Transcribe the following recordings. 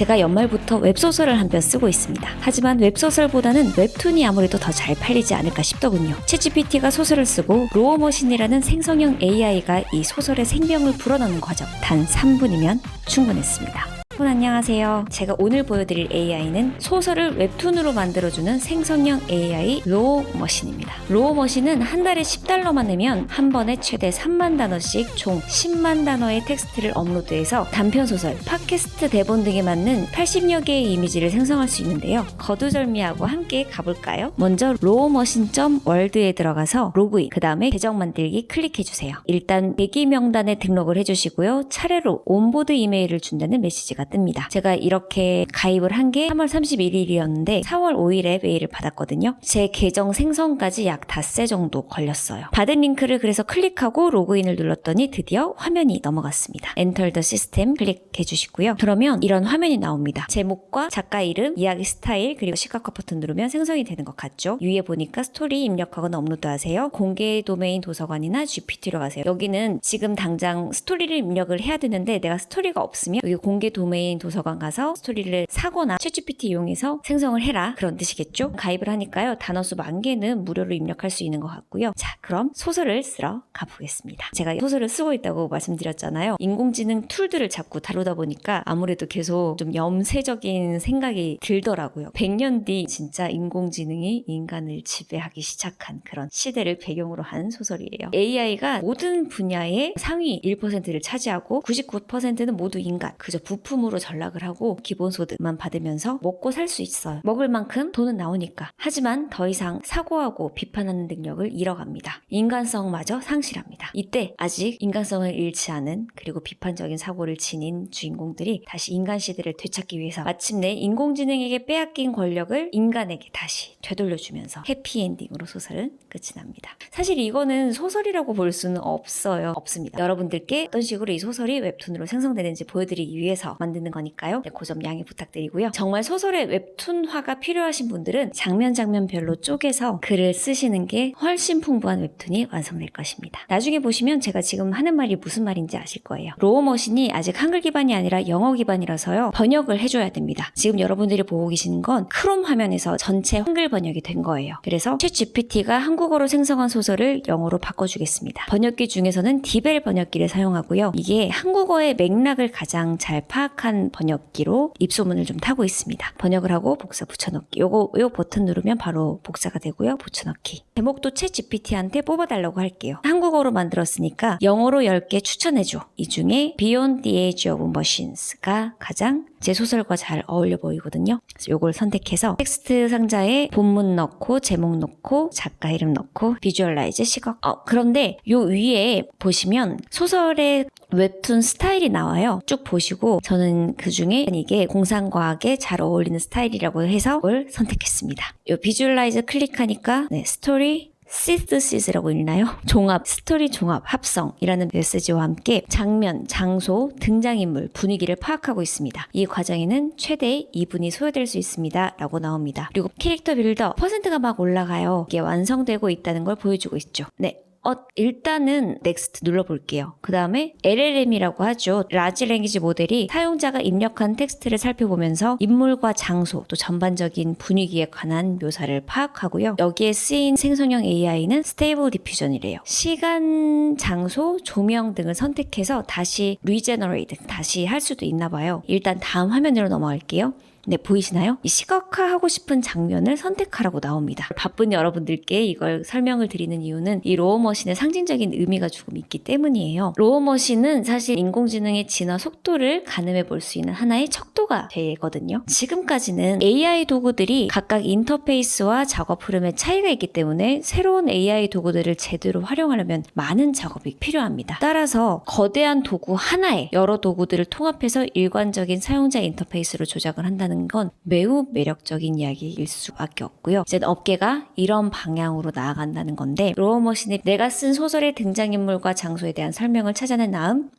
제가 연말부터 웹소설을 한 편 쓰고 있습니다. 하지만 웹소설보다는 웹툰이 아무래도 더 잘 팔리지 않을까 싶더군요. 챗GPT가 소설을 쓰고 로어머신이라는 생성형 AI가 이 소설의 생명을 불어넣는 과정 단 3분이면 충분했습니다. 여러분 안녕하세요. 제가 오늘 보여드릴 AI는 소설을 웹툰으로 만들어주는 생성형 AI 로어머신입니다. 로어머신은 한 달에 10달러만 내면 한 번에 최대 3만 단어씩 총 10만 단어의 텍스트를 업로드해서 단편 소설, 팟캐스트 대본 등에 맞는 80여 개의 이미지를 생성할 수 있는데요. 거두절미하고 함께 가볼까요? 먼저 로어머신.월드에 들어가서 로그인, 그 다음에 계정 만들기 클릭해주세요. 일단 대기 명단에 등록을 해주시고요. 차례로 온보드 이메일을 준다는 메시지가 뜹니다. 제가 이렇게 가입을 한 게 3월 31일이었는데 4월 5일에 메일을 받았거든요. 제 계정 생성까지 약 닷새 정도 걸렸어요. 받은 링크를 그래서 클릭하고 로그인을 눌렀더니 드디어 화면이 넘어갔습니다. Enter the System 클릭해 주시고요. 그러면 이런 화면이 나옵니다. 제목과 작가 이름, 이야기 스타일, 그리고 시각화 버튼 누르면 생성이 되는 것 같죠? 위에 보니까 스토리 입력하거나 업로드하세요. 공개 도메인 도서관이나 GPT로 가세요. 여기는 지금 당장 스토리를 입력을 해야 되는데 내가 스토리가 없으면 여기 공개 도메인 도서관 가서 스토리를 사거나 챗GPT 이용해서 생성을 해라 그런 뜻이겠죠? 가입을 하니까요. 단어 수 만 개는 무료로 입력할 수 있는 것 같고요. 자, 그럼 소설을 쓰러 가보겠습니다. 제가 소설을 쓰고 있다고 말씀드렸잖아요. 인공지능 툴들을 자꾸 다루다 보니까 아무래도 계속 좀 염세적인 생각이 들더라고요. 100년 뒤 진짜 인공지능이 인간을 지배하기 시작한 그런 시대를 배경으로 한 소설이에요. AI가 모든 분야의 상위 1%를 차지하고 99%는 모두 인간. 그저 부품으로 전락을 하고 기본소득만 받으면서 먹고 살 수 있어요. 먹을 만큼 돈은 나오니까. 하지만 더 이상 사고하고 비판하는 능력을 잃어갑니다. 인간성마저 상실합니다. 이때 아직 인간성을 잃지 않은 그리고 비판적인 사고를 지닌 주인공들이 다시 인간 시대를 되찾기 위해서 마침내 인공지능에게 빼앗긴 권력을 인간에게 다시 되돌려주면서 해피엔딩으로 소설은 끝이 납니다. 사실 이거는 소설이라고 볼 수는 없어요. 없습니다. 여러분들께 어떤 식으로 이 소설이 웹툰으로 생성되는지 보여드리기 위해서 만 드는 거니까요. 네, 고점 양해 부탁드리고요. 정말 소설의 웹툰화가 필요하신 분들은 장면 장면별로 쪼개서 글을 쓰시는 게 훨씬 풍부한 웹툰이 완성될 것입니다. 나중에 보시면 제가 지금 하는 말이 무슨 말인지 아실 거예요. 로어머신이 아직 한글 기반이 아니라 영어 기반이라서요. 번역을 해줘야 됩니다. 지금 여러분들이 보고 계시는 건 크롬 화면에서 전체 한글 번역이 된 거예요. 그래서 챗 GPT가 한국어로 생성한 소설을 영어로 바꿔주겠습니다. 번역기 중에서는 디벨 번역기를 사용하고요. 이게 한국어의 맥락을 가장 잘 파악 한 번역기로 입소문을 좀 타고 있습니다. 번역을 하고 복사 붙여넣기. 요거 요 버튼 누르면 바로 복사가 되고요. 붙여넣기. 제목도 챗 GPT한테 뽑아달라고 할게요. 한국어로 만들었으니까 영어로 10개 추천해줘. 이 중에 Beyond the Age of Machines가 가장 제 소설과 잘 어울려 보이거든요. 그래서 요걸 선택해서 텍스트 상자에 본문 넣고 제목 넣고 작가 이름 넣고 비주얼라이즈 시각. 어, 그런데 요 위에 보시면 소설의 웹툰 스타일이 나와요. 쭉 보시고 저는 그 중에 이게 공상과학에 잘 어울리는 스타일이라고 해서 그걸 선택했습니다. 요 비주얼라이즈 클릭하니까 네, 스토리 시스시스라고 읽나요? 종합, 스토리 종합, 합성이라는 메시지와 함께 장면, 장소, 등장인물, 분위기를 파악하고 있습니다. 이 과정에는 최대 2분이 소요될 수 있습니다. 라고 나옵니다. 그리고 캐릭터 빌더 퍼센트가 막 올라가요. 이게 완성되고 있다는 걸 보여주고 있죠. 네. 어, 일단은 넥스트 눌러볼게요. 그 다음에 LLM이라고 하죠. 라지 랭귀지 모델이 사용자가 입력한 텍스트를 살펴보면서 인물과 장소 또 전반적인 분위기에 관한 묘사를 파악하고요. 여기에 쓰인 생성형 AI는 스테이블 디퓨전이래요. 시간, 장소, 조명 등을 선택해서 다시 리제너레이트 다시 할 수도 있나 봐요. 일단 다음 화면으로 넘어갈게요. 네, 보이시나요? 이 시각화하고 싶은 장면을 선택하라고 나옵니다. 바쁜 여러분들께 이걸 설명을 드리는 이유는 이 로어머신의 상징적인 의미가 조금 있기 때문이에요. 로어머신은 사실 인공지능의 진화 속도를 가늠해 볼 수 있는 하나의 척도가 되거든요. 지금까지는 AI 도구들이 각각 인터페이스와 작업 흐름에 차이가 있기 때문에 새로운 AI 도구들을 제대로 활용하려면 많은 작업이 필요합니다. 따라서 거대한 도구 하나에 여러 도구들을 통합해서 일관적인 사용자 인터페이스로 조작을 한다는 건 매우 매력적인 이야기일 수밖에 없고요. 이제 업계가 이런 방향으로 나아간다는 건데 로어머신이 내가 쓴 소설의 등장인물과 장소에 대한 설명을 찾아낸 다음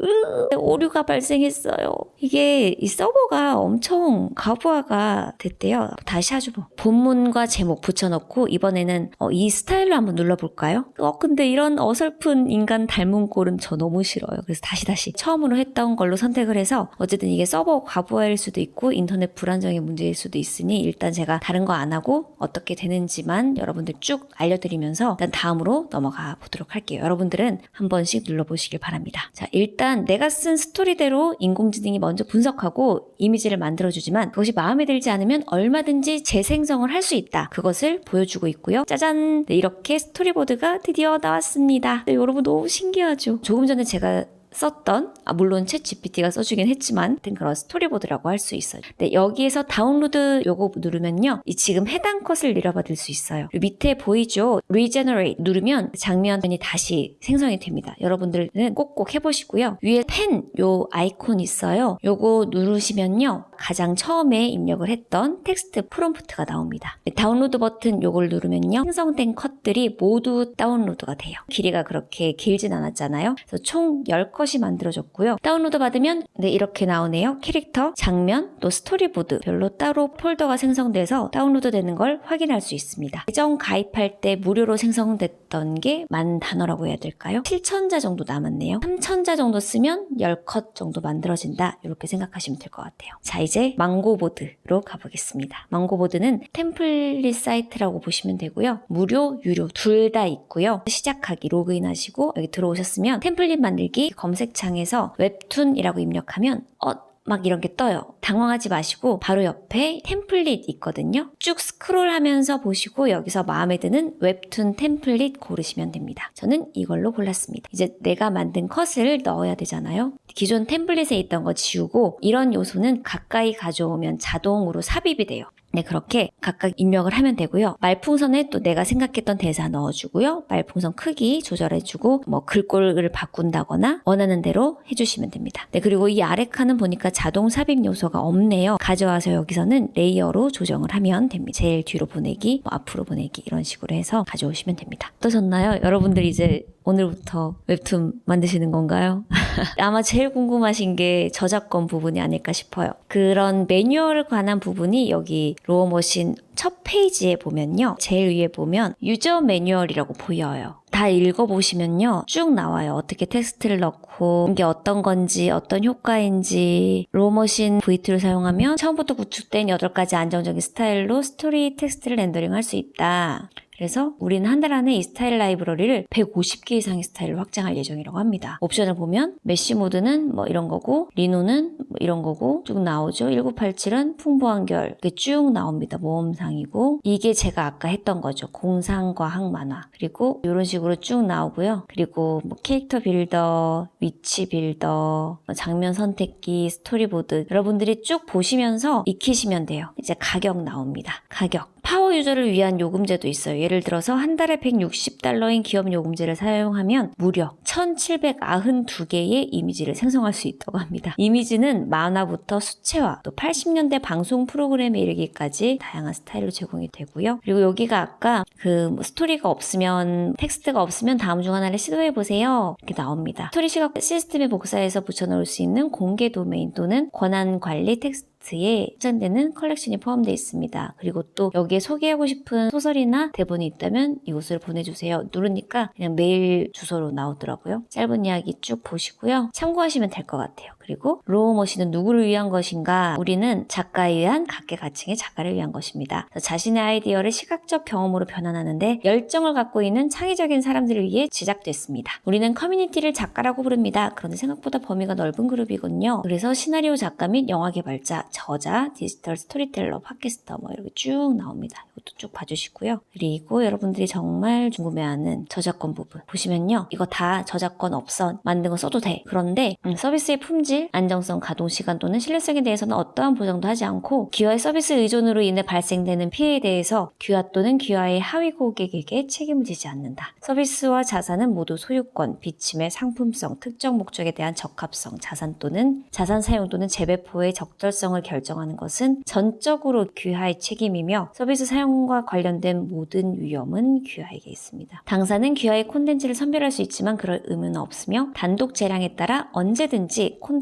으, 오류가 발생했어요. 이게 이 서버가 엄청 가부화가 됐대요. 다시 하죠 뭐. 본문과 제목 붙여넣고 이번에는 어, 이 스타일로 한번 눌러볼까요? 어 근데 이런 어설픈 인간 닮은 꼴은 저 너무 싫어요. 그래서 다시 다시 처음으로 했던 걸로 선택을 해서 어쨌든 이게 서버 가부화일 수도 있고 인터넷 불안정의 문제일 수도 있으니 일단 제가 다른 거 안 하고 어떻게 되는지만 여러분들 쭉 알려드리면서 일단 다음으로 넘어가 보도록 할게요. 여러분들은 한 번씩 눌러보시길 바랍니다. 자 일단 내가 쓴 스토리대로 인공지능이 먼저 분석하고 이미지를 만들어주지만 그것이 마음에 들지 않으면 얼마든지 재생성을 할 수 있다. 그것을 보여주고 있고요. 짜잔! 네, 이렇게 스토리보드가 드디어 나왔습니다. 네, 여러분 너무 신기하죠? 조금 전에 제가 썼던 아 물론 챗 GPT가 써주긴 했지만 그런 스토리보드라고 할 수 있어요. 네, 여기에서 다운로드 요거 누르면요. 이 지금 해당 컷을 내려받을 수 있어요. 그리고 밑에 보이죠? Regenerate 누르면 장면이 다시 생성이 됩니다. 여러분들은 꼭꼭 해보시고요. 위에 펜 요 아이콘 있어요. 요거 누르시면요. 가장 처음에 입력을 했던 텍스트 프롬프트가 나옵니다. 네, 다운로드 버튼 요걸 누르면요. 생성된 컷들이 모두 다운로드가 돼요. 길이가 그렇게 길진 않았잖아요. 그래서 총 10컷 이 만들어졌고요. 다운로드 받으면 네 이렇게 나오네요. 캐릭터, 장면, 또 스토리보드 별로 따로 폴더가 생성돼서 다운로드 되는 걸 확인할 수 있습니다. 계정 가입할 때 무료로 생성됐던 게 만 단어라고 해야 될까요? 7천자 정도 남았네요. 3천자 정도 쓰면 10컷 정도 만들어진다. 이렇게 생각하시면 될 것 같아요. 자 이제 망고보드로 가보겠습니다. 망고보드는 템플릿 사이트라고 보시면 되고요. 무료, 유료 둘 다 있고요. 시작하기 로그인 하시고 여기 들어오셨으면 템플릿 만들기 검색창에서 웹툰이라고 입력하면 어 막 이런 게 떠요. 당황하지 마시고 바로 옆에 템플릿 있거든요. 쭉 스크롤하면서 보시고 여기서 마음에 드는 웹툰 템플릿 고르시면 됩니다. 저는 이걸로 골랐습니다. 이제 내가 만든 컷을 넣어야 되잖아요. 기존 템플릿에 있던 거 지우고 이런 요소는 가까이 가져오면 자동으로 삽입이 돼요. 네, 그렇게 각각 입력을 하면 되고요. 말풍선에 또 내가 생각했던 대사 넣어주고요. 말풍선 크기 조절해주고, 뭐 글꼴을 바꾼다거나 원하는 대로 해주시면 됩니다. 네, 그리고 이 아래 칸은 보니까 자동 삽입 요소가 없네요. 가져와서 여기서는 레이어로 조정을 하면 됩니다. 제일 뒤로 보내기, 뭐 앞으로 보내기 이런 식으로 해서 가져오시면 됩니다. 어떠셨나요? 여러분들 이제 오늘부터 웹툰 만드시는 건가요? 아마 제일 궁금하신 게 저작권 부분이 아닐까 싶어요. 그런 매뉴얼 관한 부분이 여기 로어머신 첫 페이지에 보면요. 제일 위에 보면 유저 매뉴얼이라고 보여요. 다 읽어보시면요. 쭉 나와요. 어떻게 텍스트를 넣고 이게 어떤 건지 어떤 효과인지 로머신 V2를 사용하면 처음부터 구축된 8가지 안정적인 스타일로 스토리 텍스트를 렌더링 할 수 있다. 그래서 우리는 한 달 안에 이 스타일 라이브러리를 150개 이상의 스타일로 확장할 예정이라고 합니다. 옵션을 보면 메시 모드는 뭐 이런 거고 리노는 뭐 이런 거고 쭉 나오죠. 1987은 풍부한 결 이렇게 쭉 나옵니다. 모험상이고 이게 제가 아까 했던 거죠. 공상과학 만화 그리고 이런 식으로 쭉 나오고요. 그리고 뭐 캐릭터 빌더, 위치 빌더, 뭐 장면 선택기, 스토리보드 여러분들이 쭉 보시면서 익히시면 돼요. 이제 가격 나옵니다. 가격. 파워 유저를 위한 요금제도 있어요. 예를 들어서 한 달에 160달러인 기업 요금제를 사용하면 무려 1792개의 이미지를 생성할 수 있다고 합니다. 이미지는 만화부터 수채화, 또 80년대 방송 프로그램에 이르기까지 다양한 스타일로 제공이 되고요. 그리고 여기가 아까 그뭐 스토리가 없으면 텍스트가 없으면 다음 중 하나를 시도해 보세요. 이렇게 나옵니다. 스토리 시각 시스템에 복사해서 붙여놓을 수 있는 공개 도메인 또는 권한 관리 텍스트 에 확장되는 컬렉션이 포함되어 있습니다. 그리고 또 여기에 소개하고 싶은 소설이나 대본이 있다면 이곳을 보내주세요. 누르니까 그냥 메일 주소로 나오더라고요. 짧은 이야기 쭉 보시고요. 참고하시면 될 것 같아요. 그리고 로우 머신은 누구를 위한 것인가? 우리는 작가에 의한 각계각층의 작가를 위한 것입니다. 자신의 아이디어를 시각적 경험으로 변환하는데 열정을 갖고 있는 창의적인 사람들을 위해 제작됐습니다. 우리는 커뮤니티를 작가라고 부릅니다. 그런데 생각보다 범위가 넓은 그룹이군요. 그래서 시나리오 작가 및 영화 개발자, 저자, 디지털 스토리텔러, 팟캐스터 뭐 이렇게 쭉 나옵니다. 이것도 쭉 봐주시고요. 그리고 여러분들이 정말 궁금해하는 저작권 부분 보시면요. 이거 다 저작권 없어 만든 거 써도 돼. 그런데 음, 서비스의 품질 품질, 안정성, 가동 시간 또는 신뢰성에 대해서는 어떠한 보장도 하지 않고 기아의 서비스 의존으로 인해 발생되는 피해에 대해서 기아 또는 기아의 하위 고객에게 책임을 지지 않는다. 서비스와 자산은 모두 소유권, 비침의 상품성, 특정 목적에 대한 적합성, 자산 또는 자산 사용 또는 재배포의 적절성을 결정하는 것은 전적으로 귀하의 책임이며 서비스 사용과 관련된 모든 위험은 귀하에게 있습니다. 당사는 귀하의 콘텐츠를 선별할 수 있지만 그럴 의무는 없으며 단독 재량에 따라 언제든지 콘텐츠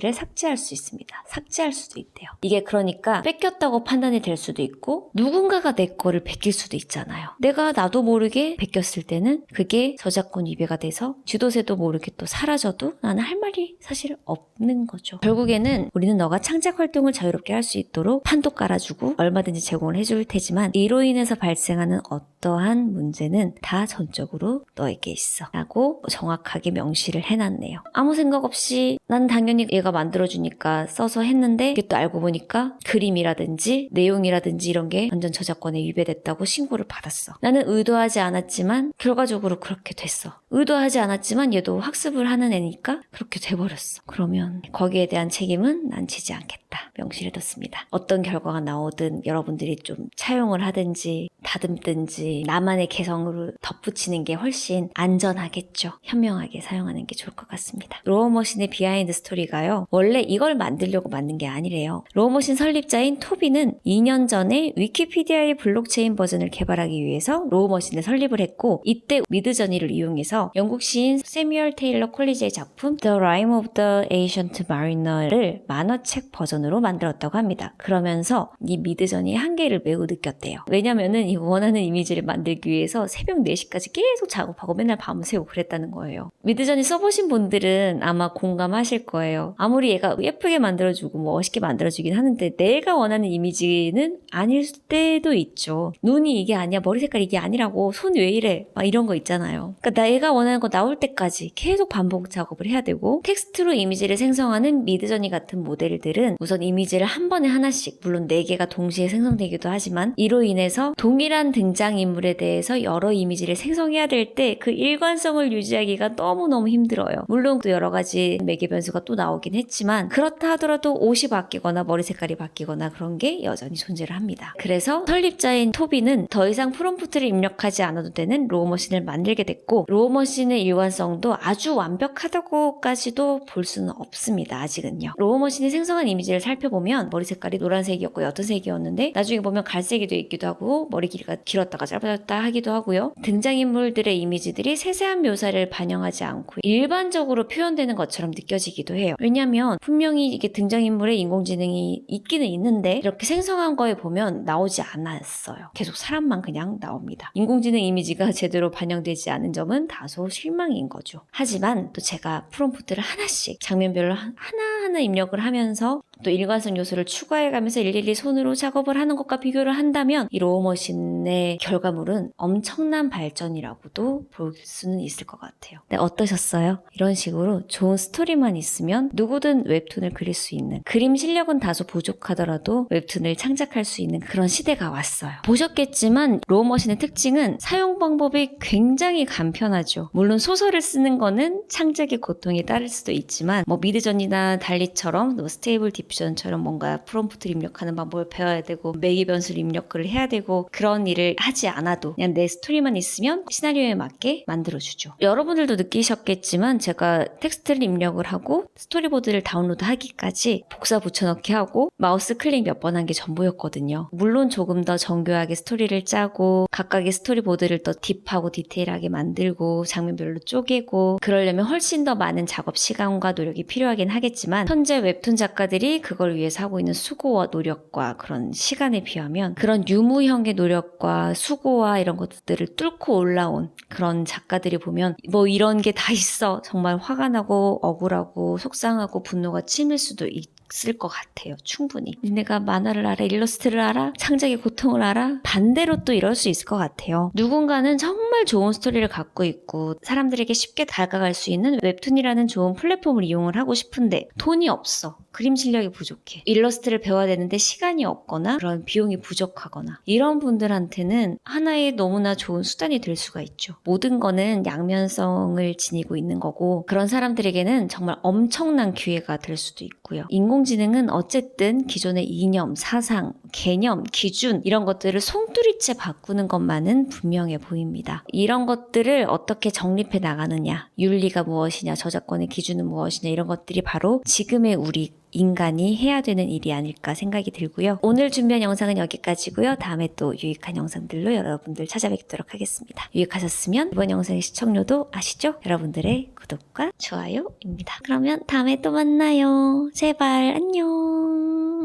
를 삭제할 수 있습니다. 삭제할 수도 있대요. 이게 그러니까 뺏겼다고 판단이 될 수도 있고 누군가가 내 거를 베낄 수도 있잖아요. 내가 나도 모르게 베꼈을 때는 그게 저작권 위배가 돼서 쥐도새도 모르게 또 사라져도 나는 할 말이 사실 없는 거죠. 결국에는 우리는 너가 창작 활동을 자유롭게 할 수 있도록 판도 깔아주고 얼마든지 제공을 해줄 테지만 이로 인해서 발생하는 어떠한 문제는 다 전적으로 너에게 있어. 라고 정확하게 명시를 해놨네요. 아무 생각 없이 난 당연히 얘가 만들어주니까 써서 했는데 이게 또 알고 보니까 그림이라든지 내용이라든지 이런 게 완전 저작권에 위배됐다고 신고를 받았어. 나는 의도하지 않았지만 결과적으로 그렇게 됐어. 의도하지 않았지만 얘도 학습을 하는 애니까 그렇게 돼버렸어. 그러면 거기에 대한 책임은 난 지지 않겠다. 명시를 뒀습니다. 어떤 결과가 나오든 여러분들이 좀 차용을 하든지 다듬든지 나만의 개성으로 덧붙이는 게 훨씬 안전하겠죠. 현명하게 사용하는 게 좋을 것 같습니다. 로어머신의 비하인드 스토리 가요. 원래 이걸 만들려고 만든 게 아니래요. 로어머신 설립자인 토비는 2년 전에 위키피디아의 블록체인 버전을 개발하기 위해서 로어머신을 설립을 했고 이때 미드저니를 이용해서 영국 시인 세뮤얼 테일러 콜리지의 작품 The Rime of the Ancient Mariner를 만화책 버전으로 만들었다고 합니다. 그러면서 이 미드저니의 한계를 매우 느꼈대요. 왜냐면은 이 원하는 이미지를 만들기 위해서 새벽 4시까지 계속 작업하고 맨날 밤새고 그랬다는 거예요. 미드저니 써보신 분들은 아마 공감하실 거예요. 아무리 얘가 예쁘게 만들어주고 뭐 멋있게 만들어주긴 하는데 내가 원하는 이미지는 아닐 때도 있죠. 눈이 이게 아니야, 머리 색깔 이게 아니라고, 손 왜 이래, 막 이런 거 있잖아요. 그러니까 내가 원하는 거 나올 때까지 계속 반복 작업을 해야 되고 텍스트로 이미지를 생성하는 미드저니 같은 모델들은 우선 이미지를 한 번에 하나씩, 물론 4개가 동시에 생성되기도 하지만 이로 인해서 동일한 등장인물에 대해서 여러 이미지를 생성해야 될 때 그 일관성을 유지하기가 너무너무 힘들어요. 물론 또 여러 가지 매개 변수가 또 나오긴 했지만 그렇다 하더라도 옷이 바뀌거나 머리 색깔이 바뀌거나 그런 게 여전히 존재를 합니다. 그래서 설립자인 토비는 더 이상 프롬프트를 입력하지 않아도 되는 로우 머신을 만들게 됐고 로우 머신의 일관성도 아주 완벽하다고까지도 볼 수는 없습니다. 아직은요. 로우 머신이 생성한 이미지를 살펴보면 머리 색깔이 노란색이었고 옅은 색이었는데 나중에 보면 갈색이 돼 있기도 하고 머리 길이가 길었다가 짧아졌다 하기도 하고요. 등장인물들의 이미지들이 세세한 묘사를 반영하지 않고 일반적으로 표현되는 것처럼 느껴지기도 해요. 왜냐하면 분명히 이게 등장인물의 인공지능이 있기는 있는데 이렇게 생성한 거에 보면 나오지 않았어요. 계속 사람만 그냥 나옵니다. 인공지능 이미지가 제대로 반영되지 않은 점은 다소 실망인 거죠. 하지만 또 제가 프롬프트를 하나씩 장면별로 하- 하나하나 입력을 하면서 또 일관성 요소를 추가해가면서 일일이 손으로 작업을 하는 것과 비교를 한다면 이 로우머신의 결과물은 엄청난 발전이라고도 볼 수는 있을 것 같아요. 네, 어떠셨어요? 이런 식으로 좋은 스토리만 있으면 누구든 웹툰을 그릴 수 있는 그림 실력은 다소 부족하더라도 웹툰을 창작할 수 있는 그런 시대가 왔어요. 보셨겠지만 로우머신의 특징은 사용 방법이 굉장히 간편하죠. 물론 소설을 쓰는 거는 창작의 고통이 따를 수도 있지만 뭐 미드전이나 달 리처럼 또 스테이블 디퓨전처럼 뭔가 프롬프트를 입력하는 방법을 배워야 되고 매기 변수를 입력을 해야 되고 그런 일을 하지 않아도 그냥 내 스토리만 있으면 시나리오에 맞게 만들어주죠. 여러분들도 느끼셨겠지만 제가 텍스트를 입력을 하고 스토리보드를 다운로드 하기까지 복사 붙여넣기 하고 마우스 클릭 몇 번 한 게 전부였거든요. 물론 조금 더 정교하게 스토리를 짜고 각각의 스토리보드를 더 딥하고 디테일하게 만들고 장면별로 쪼개고 그러려면 훨씬 더 많은 작업 시간과 노력이 필요하긴 하겠지만 현재 웹툰 작가들이 그걸 위해서 하고 있는 수고와 노력과 그런 시간에 비하면 그런 유무형의 노력과 수고와 이런 것들을 뚫고 올라온 그런 작가들이 보면 뭐 이런 게 다 있어. 정말 화가 나고 억울하고 속상하고 분노가 치밀 수도 있 쓸것 같아요. 충분히. 니네가 만화를 알아, 일러스트를 알아, 창작의 고통을 알아. 반대로 또 이럴 수 있을 것 같아요. 누군가는 정말 좋은 스토리를 갖고 있고 사람들에게 쉽게 다가갈 수 있는 웹툰이라는 좋은 플랫폼을 이용을 하고 싶은데 돈이 없어. 그림 실력이 부족해. 일러스트를 배워야 되는데 시간이 없거나 그런 비용이 부족하거나 이런 분들한테는 하나의 너무나 좋은 수단이 될 수가 있죠. 모든 거는 양면성을 지니고 있는 거고 그런 사람들에게는 정말 엄청난 기회가 될 수도 있고요. 인공지능은 어쨌든 기존의 이념, 사상, 개념, 기준 이런 것들을 송두리째 바꾸는 것만은 분명해 보입니다. 이런 것들을 어떻게 정립해 나가느냐, 윤리가 무엇이냐, 저작권의 기준은 무엇이냐 이런 것들이 바로 지금의 우리 인간이 해야 되는 일이 아닐까 생각이 들고요. 오늘 준비한 영상은 여기까지고요. 다음에 또 유익한 영상들로 여러분들 찾아뵙도록 하겠습니다. 유익하셨으면 이번 영상의 시청료도 아시죠? 여러분들의 구독과 좋아요입니다. 그러면 다음에 또 만나요. 제발 안녕.